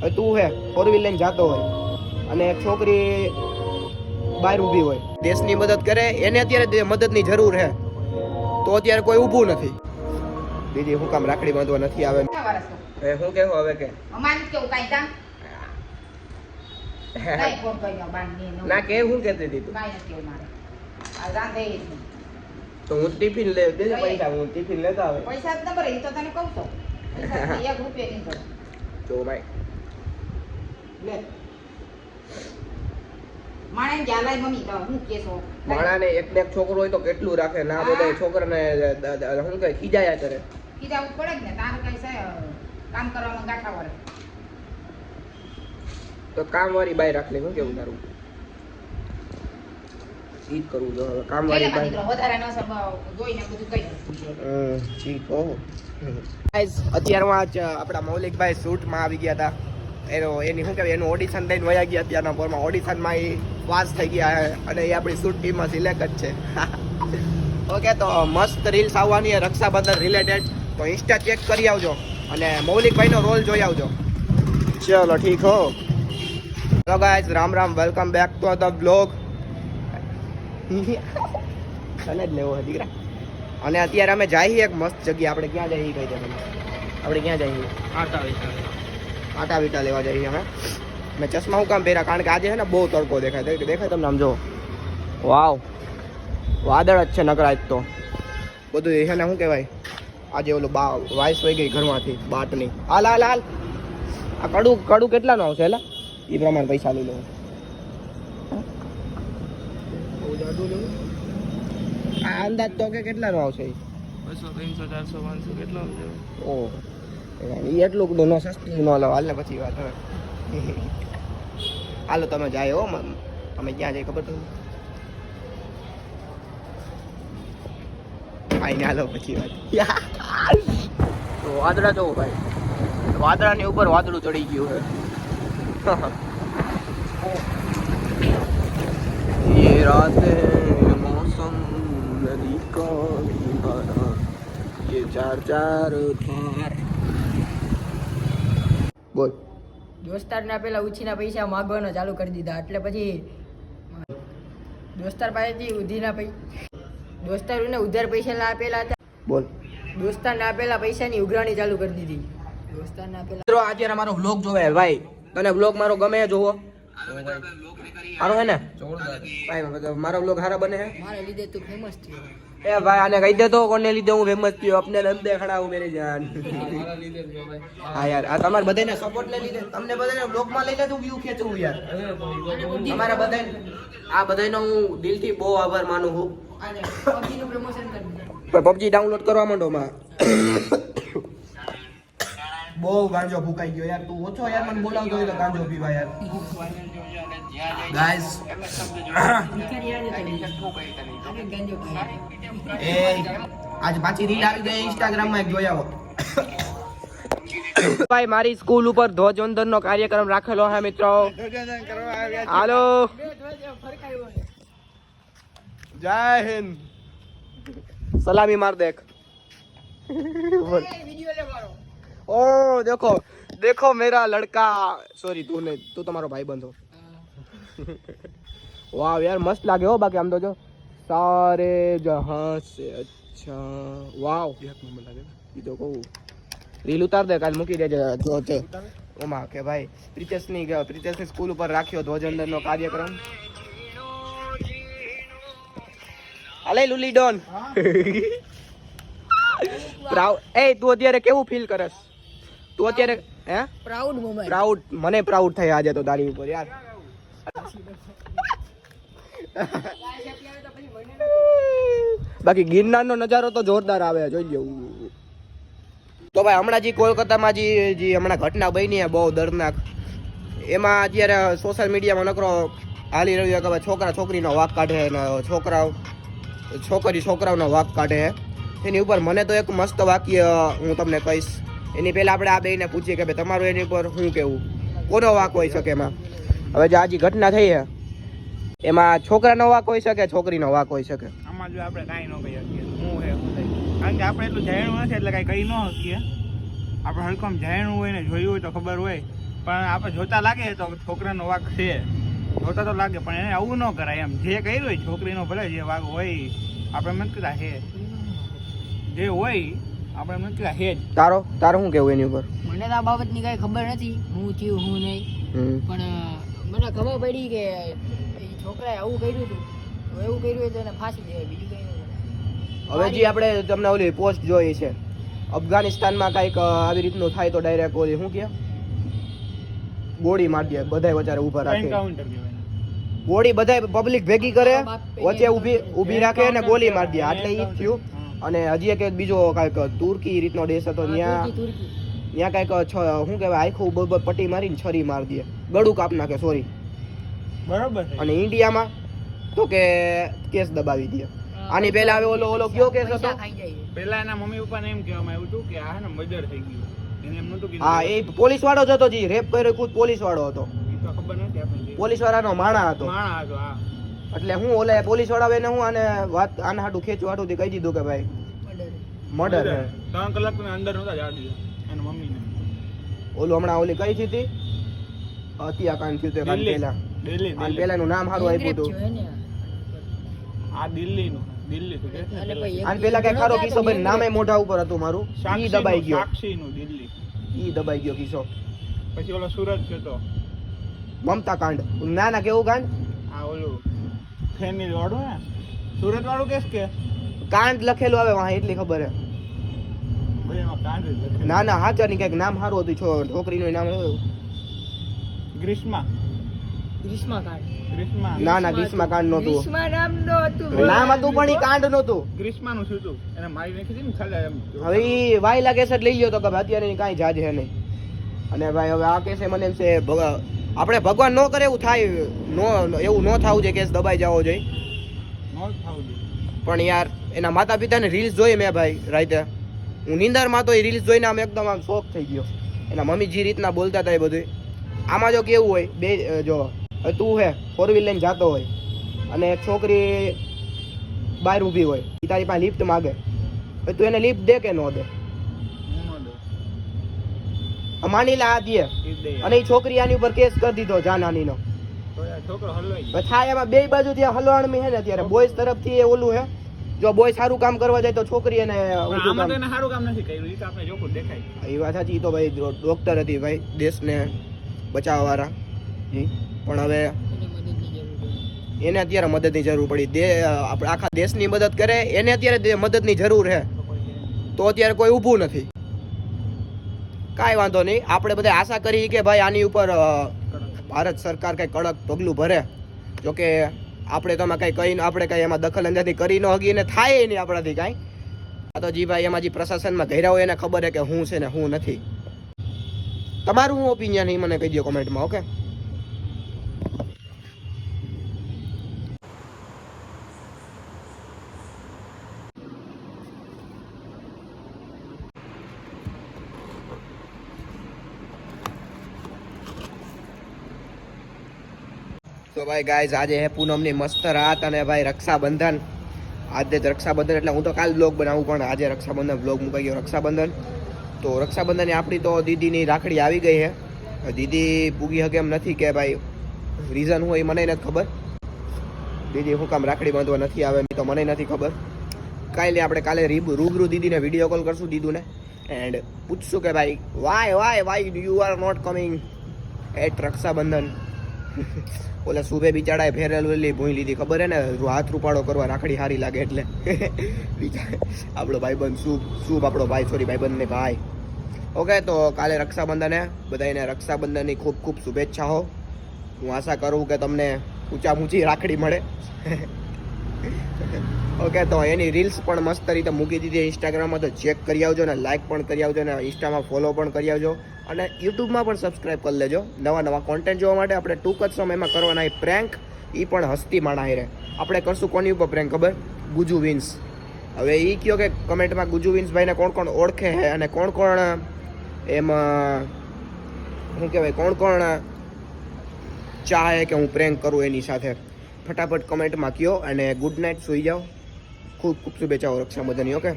હવે તું હે ફોર વ્હીલ લઈને જતો હોય અને એક છોકરી બહાર ઊભી હોય. દેશની મદદ કરે એને અત્યારે દે- મદદની જરૂર છે તો અત્યારે કોઈ ઊભું નથી. બીજી હું કામ રાખડી બાંધવા નથી આવે. એ હું કેવું હવે કે. ના કે હું કહેતી હતી તું? હું ટિફિન લે પૈસા હું ટિફિન લેતા આવે. પૈસા જ ન ભરે, તો તને કહું તો પૈસા એક રૂપિયા નહીં ભરે. તો ભાઈ લે. માણેને જ્યાં લાય મમ્મી તો હું કેસો માણાને એક ને છોકરો હોય તો કેટલું રાખે? ના બધા છોકરાને દ- દ- શું કહે ખીજાયા કરે. કીધા પડે ને તારે કઈ છે કામ કરવામાં ગાંઠા વળે. તો કામ વાળી બાઈ રાખ લે કેવું તારું? ઈ કરવું જો હવે કામ વાળી એટલે વધારે ન જોઈને બધું કહી હમ, ઠીક હો. Guys, અત્યારમાં જ આપણા મૌલિકભાઈ શૂટમાં આવી ગયા હતા. એનો એની શું કહેવાય એનું ઓડિશન લઈને વયા ગયા ત્યાંના પોરમાં. ઓડિશનમાં એ પાસ થઈ ગયા અને એ આપણી શૂટ ટીમમાં સિલેક્ટ જ છે. ઓકે તો મસ્ત રીલ્સ આવવાની રક્ષાબંધન રિલેટેડ તો ઇન્સ્ટા ચેક કરી આવજો અને મૌલિકભાઈનો રોલ જોઈ આવજો. ચલો ઠીક હો. Hello guys Ram Ram welcome back to the blog તને જ લેવો દીકરા. અને અત્યારે અમે જઈએ એક મસ્ત જગ્યા. આપણે ક્યાં જઈએ કહી દે આપણે ક્યાં જઈએ આટા વીટા લેવા જઈએ અમે. મેં ચશ્મા હું કામ પહેર્યા? કારણ કે આજે છે ને બહુ તડકો દેખાય. દેખ- દેખાય તમને આમ જો. વાવ. વાદળ જ છે નકરાજ તો. બધું છે ને શું કહેવાય? આજે ઓલું બા વાઇસ વહી ગઈ ઘરમાંથી બાટની. હાલ હાલ હાલ. આ કડું કડું કેટલાનું આવશે એટલે એ પ્રમાણે પૈસા લઈ લઉં આ અંદાજ તો કે કેટલાનું આવશે? બસો ત્રણસો ચારસો પાંચસો કેટલો ઓ. એ એટલું બધું ન સસ્તું ન લો હાલ ને પછી વાત હવે હાલો તમે જાય હો મ- તમે ક્યાં જાય ખબર તમને આઈને હાલો પછી વાત તો વાદળા જોવો ભાઈ વાદળાની ઉપર વાદળું ચડી ગયું છે ये रातें मौसम नदी का किनारा ये चार चार थार બોલ. દોસ્તારના પેલા ઉછીના પૈસા માગવાનો ચાલુ કરી દીધા એટલે પછી દોસ્તાર પાસેથી ઉધીના પૈસા દોસ્તારોને ઉધાર પૈસા લા આપેલા હતા. બોલ. દોસ્તારને આપેલા પૈસાની ઉઘરાણી ચાલુ કરી દીધી. દોસ્તારને આપેલા મિત્રો આજે મારો વ્લોગ જોવે ભાઈ. તને વ્લોગ મારો ગમે જોવો. મારો હે ને? ભાઈ મારો વ્લોગ સારા બને હે. મારા લીધે તું ફેમસ થયો. એ ભાઈ આને કહી દે તો કોને લીધે હું ફેમસ થયો? અપને નમ દેખાડાવું મેરી જાન. હા યાર આ તમારે બધાને સપોર્ટ ને લીધે. તમને બધાને બ્લોગમાં લઈને તું વ્યૂ ખેંચવું યાર. તમારા બધા આ બધાનો હું દિલથી બહુ આભાર માનું છું. આજે પબજીનું પ્રમોશન કરી દીધું પબજી ડાઉનલોડ કરવા માંડો માં. બહુ ગાંજો ફૂકાઈ ગયો યાર. તું ઓછો યાર. મને બોલાવતો હોય તો ગાંજો પીવા યાર. ગાઈસ એ eh, આજ પાછી રીલ આવી ગઈ ઇન્સ્ટાગ્રામમાં એક જોઈ આવો. ભાઈ મારી સ્કૂલ ઉપર ધ્વજવંદન નો કાર્યક્રમ રાખેલો હે મિત્રો. હાલો. જય હિન્દ. સલામી માર દેખ. ઓ દેખો. દેખો મેરા લડકા. સોરી તું નહીં તું તમારો ભાઈ બંધો વાહ યાર મસ્ત લાગે હો બાકી આમ તો જો. સારે જહાં સે અચ્છા. વાવ. એક નંબર લાગે ઈ તો કહું. રીલ ઉતાર દે કાલ મૂકી દેજે. જો તે. ઓમાં કે ભાઈ પ્રિતેશની પ્રિતેશની સ્કૂલ ઉપર રાખ્યો ધ્વજવંદનનો કાર્યક્રમ. અલે લુલી ડોન. પ્રાઉડ એ તું અત્યારે કેવું ફીલ કરસ? તું અત્યારે હે? પ્રાઉડ મોમેન્ટ પ્રાઉડ મને પ્રાઉડ થાય આજે તો તારી ઉપર યાર. બાકી ગિરનારનો નજારો તો જોરદાર આવે, જોઈ લેવું તો ભાઈ, હમણાં જે કોલકાતામાં જે જે હમણાં ઘટના બની બહુ દર્દનાક, એમાં અત્યારે સોશિયલ મીડિયામાં નકરો હાલી રહ્યો કે ભાઈ છોકરા છોકરીનો વાક કાઢે અને છોકરાઓ છોકરી છોકરાઓનો વાક કાઢે. એની ઉપર મને તો એક મસ્ત વાક્ય હું તમને કહીશ. એની પહેલાં આપણે આ બેને પૂછીએ કે ભાઈ, તમારું એની ઉપર શું કેવું? કોનો વાક હોઈ શકે એમાં? હવે જે આજે ઘટના થઈ છે એમાં છોકરાનો વાક હોઈ શકે છોકરીનો વાક હોઈ શકે. આમાં જો આપણે કાંઈ ન કહી શકીએ હું હે કારણ કે આપણે એટલું જાણ્યું નથી એટલે કાંઈ કહી ન શકીએ. આપણે હલકમ જાણ્યું હોય ને જોયું હોય તો ખબર હોય. પણ આપણે જોતા લાગે તો છોકરાનો વાક છે. જોતા તો લાગે પણ એને આવું ન કરાય એમ. જે કર્યું હોય છોકરીનો ભલે જે વાગ હોય આપણે એમ કહેતા હે જે હોય આપણે એમ હે જ. તારો તારો શું કેવું એની ઉપર? મને તો આ બાબતની કાંઈ ખબર નથી હું થયું હું નહીં. પણ મને ખબર પડી કે એ છોકરાએ આવું કર્યું હતું. તો એવું કર્યું હોય તો એને ફાંસી દેવાય બીજું કઈ હવે જે આપણે તમને ઓલી પોસ્ટ જોઈ છે અફઘાનિસ્તાનમાં કાંઈક આવી રીતનું થાય તો ડાયરેક્ટ ઓલી શું કે ગોળી મારી દે બધાય વચારે ઊભા રાખે. એન્કાઉન્ટર ગોળી બધાય પબ્લિક ભેગી કરે વચ્ચે ઊભી ઊભી રાખે અને ગોળી મારી દે. આટલે ઈ થયું. અને હજી એક બીજો કાંઈક તુર્કી રીતનો દેશ હતો ત્યાં. ત્યાં કાંઈક છ શું કહેવાય આખું પટ્ટી મારીને છરી મારી દે. ગળું કાપ નાખે સોરી બરાબર અને ઇન્ડિયામાં તો કે કેસ દબાવી દે. આની પહેલા હવે ઓલો ઓલો કયો કેસ હતો. પેલા એના મમ્મી પપ્પાને એમ કહેવામાં આવ્યું હતું કે આ ને મર્ડર થઈ ગયું. એને એમ નતું કીધું હા એ પોલીસ વાળો જ હતો જી રેપ કર્યો કુદ પોલીસ વાળો હતો. ઈ તો ખબર નથી આપણને પોલીસ વાળાનો માણા હતો. માણા હતો હા. એટલે હું ઓલે પોલીસવાળા એને હું આને વાત આના હાટું ખેંચવા હાટું કહી દીધું કે ભાઈ મર્ડર. ત્રણ કલાક અંદર નહોતા જાડી એની એના મમ્મીને. ઓલું હમણાં ઓલી કઈ હતી હત્યાકાંડ થયું તે દિલ્હી પહેલા. દિલ્હી દિલ્હી. પહેલાનું નામ સારું આપ્યું હતું. આ દિલ્હીનું દિલ્હી પહેલા કઈ ખારો કિસ્સો ભાઈ નામે મોઢા ઉપર હતું મારું. ઈ દબાઈ ગયો. સાક્ષીનું દિલ્હી. ઈ દબાઈ ગયો કિસ્સો. પછી ઓલો સુરત છે તો મમતા કાંડ. ના ના કેવું કાંડ? આ ઓલું ફેમિલી વાળું ને સુરત વાળું કેસ કે? કાંડ લખેલું આવે વાહ એટલી ખબર હે. ના ના હાચરની કંઈક નામ સારું હતું. છો છોકરીનું નામ એવું. ગ્રીષ્મા. ગ્રીષ્મા કાંડ. ગ્રીષ્મા. ના ના ગ્રીષ્મા કાંડ નહોતું. ગ્રીષ્મા નામ નહોતું. નામ હતું પણ એ કાંડ નહોતું. ગ્રીષ્માનું શું હતું? એને મારી નાખી હતી ને ખાલી એમ હવે એ વાયલા કેસ લઈ ગયો તો કે અત્યારે કાંઈ જાજ હે નહીં. અને ભાઈ હવે આ કેસે મને એમ છે આપણે ભગવાન ન કરે એવું થાય નો એવું ન થવું જોઈએ કેસ દબાઈ જવો જોઈએ. ન થવું જોઈએ. પણ યાર એના માતા પિતાને રીલ્સ જોઈ મેં ભાઈ રાતે. હું નિંદરમાં તો એ રીલ્સ જોઈને આમ એકદમ આમ શોખ થઈ ગયો. એના મમ્મી જે રીતના બોલતા હતા એ બધું આમાં જો કેવું હોય બે જો તું હે ફોર વ્હીલ લઈને જતો હોય અને એક છોકરી બહાર ઊભી હોય એ તારી પાસે લિફ્ટ માગે તું એને લિફ્ટ દે કે ન દે? માની લે આ દે અને એ છોકરી આની ઉપર કેસ કરી દીધો. હવે થાય એમાં બે બાજુ ત્યાં હલવાણમી હે ને અત્યારે બોયઝ તરફથી એ ઓલું હે જો બોય સારું કામ કરવા જાય તો છોકરી એને સારું કામ નથી કર્યું એ તો આપણે જોખું દેખાય. એ વાત સાચી તો ભાઈ ડોક્ટર હતી ભાઈ દેશને બચાવવા વાળા જી પણ હવે એને અત્યારે મદદની જરૂર પડી. દે, આપણે આખા દેશની મદદ કરે, એને અત્યારે મદદની જરૂર છે તો અત્યારે કોઈ ઊભું નથી. કાંઈ વાંધો નહીં. આપણે બધા આશા કરી કે ભાઈ આની ઉપર ભારત સરકાર કંઈ કડક પગલું ભરે. જોકે આપણે તો એમાં કંઈ કહી આપણે કંઈ એમાં દખલ અંદાજી કરી ન હગી ને થાય નહીં આપણાથી કાંઈ. આ તો જી ભાઈ એમાં જે પ્રશાસનમાં ઘેરા હોય એને ખબર છે કે હું છે ને હું નથી. તમારું હું ઓપિનિયન એ મને કહી દો કોમેન્ટમાં ઓકે તો ભાઈ ગાઈઝ આજે હે પૂનમની મસ્ત રાત અને ભાઈ, રક્ષાબંધન. આજે જ રક્ષાબંધન, એટલે હું તો કાલ બ્લોગ બનાવું, પણ આજે રક્ષાબંધન બ્લોગ મૂકાઈ ગયો, રક્ષાબંધન. તો રક્ષાબંધનની આપણી તો દીદીની રાખડી આવી ગઈ છે દીદી પૂગી હકે એમ નથી કે ભાઈ રીઝન હોય મને નથી ખબર. દીદી હું કામ રાખડી બાંધવા નથી આવે તો મને નથી ખબર. કાલે આપણે કાલે રીબ રૂબરૂ દીદીને વીડિયો કોલ કરશું દીદુને. એન્ડ પૂછશું કે ભાઈ why why why you are not coming at Rakshabandhan? ઓલા સુબે બિચારાએ વેલી ભૂઈ લીધી. ખબર હે ને? હાથ રૂપાળો કરવા રાખડી હારી લાગે એટલે. બિચારા આપણો ભાઈબંધ શુભ શુભ આપણો ભાઈ સોરી ભાઈબંધને ભાઈ. ઓકે, તો કાલે રક્ષાબંધન બધાને રક્ષાબંધનની ખૂબ ખૂબ શુભેચ્છાઓ. હું આશા કરું કે તમને ઊંચા ઊંચી રાખડી મળે. ઓકે તો એની રીલ્સ પણ મસ્ત રીતે મૂકી દીધી ઇન્સ્ટાગ્રામમાં તો ચેક કરી આવજો ને લાઇક પણ કરી આવજો ને ઇન્સ્ટામાં ફોલો પણ કરી આવજો. અને યુટ્યુબમાં પણ સબસ્ક્રાઇબ કરી લેજો. નવા નવા કોન્ટેન્ટ જોવા માટે આપણે ટૂંક જ સમયમાં કરવાના એ પ્રેન્ક એ પણ હસ્તી માણા રહે આપણે કરશું કોની ઉપર પ્રેન્ક ખબર? ગુજુ વિન્સ. હવે એ કયો કે કમેન્ટમાં ગુજુ વિન્સભાઈને કોણ કોણ ઓળખે છે અને કોણ કોણ, એમાં શું કહેવાય? કોણ કોણ ચાહે કે હું પ્રેન્ક કરું એની સાથે. ફટાફટ કમેન્ટમાં કયો અને ગુડ નાઇટ સુઈ જાઓ. ખૂબ ખૂબ શુભેચ્છાઓ રક્ષાબંધનની ઓકે